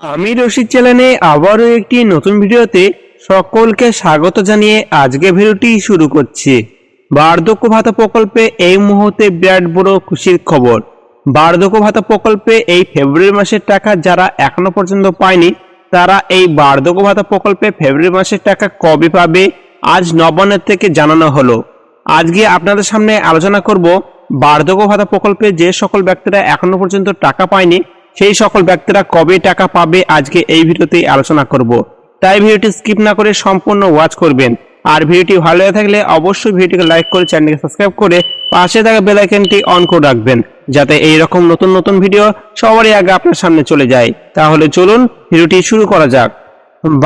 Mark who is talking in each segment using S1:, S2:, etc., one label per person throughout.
S1: আমি রশিদ চ্যানেলে আবারও একটি নতুন ভিডিওতে সকলকে স্বাগত জানিয়ে আজকে ভিডিওটি শুরু করছি। বার্ধক্য ভাতা প্রকল্পে এই মুহূর্তে বিরাট বড় খুশির খবর। বার্ধক্য ভাতা প্রকল্পে এই ফেব্রুয়ারি মাসের টাকা যারা এখনও পর্যন্ত পায়নি, তারা এই বার্ধক্য ভাতা প্রকল্পে ফেব্রুয়ারি মাসের টাকা কবে পাবে, আজ নবান্নের থেকে জানানো হলো। আজকে আপনাদের সামনে আলোচনা করব বার্ধক্য ভাতা প্রকল্পে যে সকল ব্যক্তিরা এখনও পর্যন্ত টাকা পায়নি সেই সকল ব্যক্তিরা কবে টাকা পাবে আজকে এই ভিডিওতে আলোচনা করব। তাই ভিডিওটি স্কিপ না করে সম্পূর্ণ ওয়াচ করবেন। আর ভিডিওটি ভালো লেগে থাকলে অবশ্যই ভিডিওটিকে লাইক করে চ্যানেলকে সাবস্ক্রাইব করে পাশে থাকা বেল আইকনটি অন করে রাখবেন, যাতে এই রকম নতুন নতুন ভিডিও সবারই আগে আপনার সামনে চলে যায়। তাহলে চলুন ভিডিওটি শুরু করা যাক।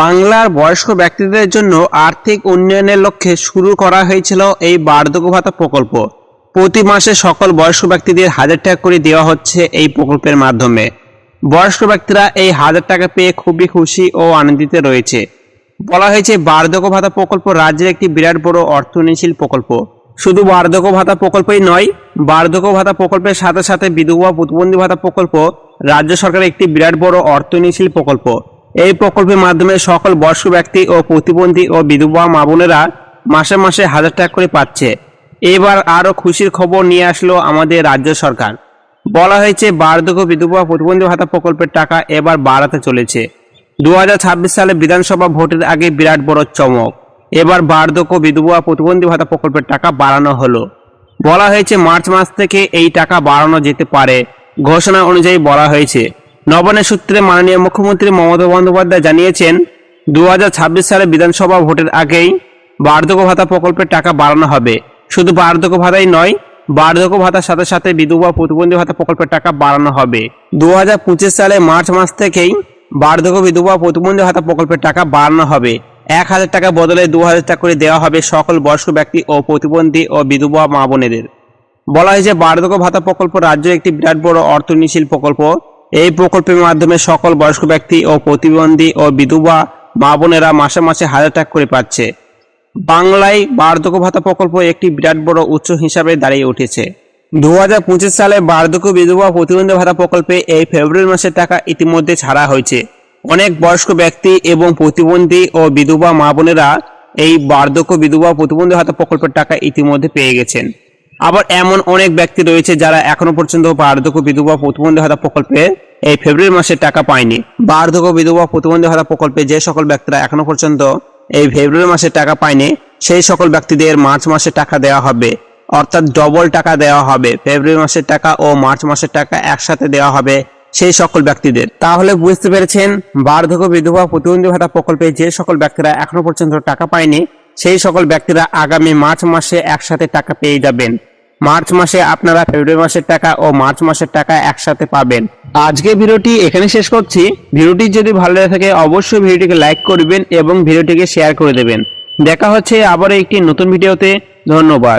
S1: বাংলার বয়স্ক ব্যক্তিদের জন্য আর্থিক উন্নয়নের লক্ষ্যে শুরু করা হয়েছিল এই বার্ধক্য ভাতা প্রকল্প। প্রতি মাসে সকল বয়স্ক ব্যক্তিদের হাজার টাকা করে দেওয়া হচ্ছে এই প্রকল্পের মাধ্যমে। বয়স্ক ব্যক্তিরা এই হাজার টাকা পেয়ে খুবই খুশি ও আনন্দিত রয়েছে। বলা হয়েছে, বার্ধক্য ভাতা প্রকল্প রাজ্যের একটি বিরাট বড় অর্থনীতিশীল প্রকল্প। শুধু বার্ধক্য ভাতা প্রকল্পই নয়, বার্ধক্য ভাতা প্রকল্পের সাথে সাথে বিধবা প্রতিবন্ধী ভাতা প্রকল্প রাজ্য সরকারের একটি বিরাট বড় অর্থনীতিশীল প্রকল্প। এই প্রকল্পের মাধ্যমে সকল বয়স্ক ব্যক্তি ও প্রতিবন্ধী ও বিধবা মা বোনেরা মাসে মাসে হাজার টাকা করে পাচ্ছে। এবার আরও খুশির খবর নিয়ে আসলো আমাদের রাজ্য সরকার। বলা হয়েছে, বার্ধক্য বিধবা প্রতিবন্ধী ভাতা প্রকল্পের টাকা এবার বাড়াতে চলেছে। দু হাজার ছাব্বিশ সালে বিধানসভা ভোটের আগে বিরাট বড় চমক। এবার বার্ধক্য বিধবা প্রতিবন্ধী ভাতা প্রকল্পের টাকা বাড়ানো হলো। বলা হয়েছে, মার্চ মাস থেকে এই টাকা বাড়ানো যেতে পারে। ঘোষণা অনুযায়ী বলা হয়েছে। নবান্নের সূত্রে মাননীয় মুখ্যমন্ত্রী মমতা বন্দ্যোপাধ্যায় জানিয়েছেন দু হাজার ছাব্বিশ সালে বিধানসভা ভোটের আগেই বার্ধক্য ভাতা প্রকল্পের টাকা বাড়ানো হবে। শুধু বার্ধক্য ভাতাই নয়, বার্ধক্য ভাতার সাথে সাথে বিধবা প্রতিবন্ধী ভাতা প্রকল্পের টাকা বাড়ানো হবে। দু সালে মার্চ মাস থেকেই বার্ধক্য বিধবা প্রতিবন্ধী ভাতা প্রকল্পের টাকা বাড়ানো হবে। এক হাজার টাকা বদলে দু হাজার টাকা করে দেওয়া হবে সকল বয়স্ক ব্যক্তি ও প্রতিবন্ধী ও বিধবা মা বোনেদের। বলা হয়েছে বার্ধক্য ভাতা প্রকল্প রাজ্যের একটি বিরাট বড় অর্থনীতিশীল প্রকল্প। এই প্রকল্পের মাধ্যমে সকল বয়স্ক ব্যক্তি ও প্রতিবন্ধী ও বিধবা মা বোনেরা মাসে মাসে হাজার টাকা করে পাচ্ছে। বাংলায় বার্ধক্য ভাতা প্রকল্প একটি বিরাট বড় উৎস হিসাবে দাঁড়িয়ে উঠেছে। দুহাজার পঁচিশ সালে বার্ধক্য বিধবা প্রতিবন্ধী ভাতা প্রকল্পে এই ফেব্রুয়ারি মাসের টাকা ইতিমধ্যে ছাড়া হয়েছে। অনেক বয়স্ক ব্যক্তি এবং প্রতিবন্ধী ও বিধবা মা বোনেরা এই বার্ধক্য বিধবা প্রতিবন্ধী ভাতা প্রকল্পের টাকা ইতিমধ্যে পেয়ে গেছেন। আবার এমন অনেক ব্যক্তি রয়েছে যারা এখনও পর্যন্ত বার্ধক্য বিধবা প্রতিবন্ধী ভাতা প্রকল্পে এই ফেব্রুয়ারি মাসে টাকা পায়নি। বার্ধক্য বিধবা প্রতিবন্ধী ভাতা প্রকল্পে যে সকল ব্যক্তিরা এখনও পর্যন্ত এই ফেব্রুয়ারি মাসে টাকা পায়নি। সেই সকল ব্যক্তিদের মার্চ মাসে টাকা দেওয়া হবে। অর্থাৎ ডবল টাকা দেওয়া হবে। ফেব্রুয়ারি মাসের টাকা ও মার্চ মাসের টাকা একসাথে দেওয়া হবে সেই সকল ব্যক্তিদের। তাহলে বুঝতে পেরেছেন, বার্ধক্য, বিধবা, প্রতিবন্ধী ভাতা প্রকল্পে যে সকল ব্যক্তিরা এখনও পর্যন্ত টাকা পায়নি, সেই সকল ব্যক্তিরা আগামী মার্চ মাসে একসাথে টাকা পেয়ে যাবেন। মার্চ মাসে আপনারা ফেব্রুয়ারি মাসের টাকা ও মার্চ মাসের টাকা একসাথে পাবেন। আজকে ভিডিওটি এখানে শেষ করছি। ভিডিওটি যদি ভালো লেগে থাকে, অবশ্যই ভিডিওটিকে লাইক করবেন এবং ভিডিওটিকে শেয়ার করে দেবেন। দেখা হচ্ছে আবার একটি নতুন ভিডিওতে। ধন্যবাদ।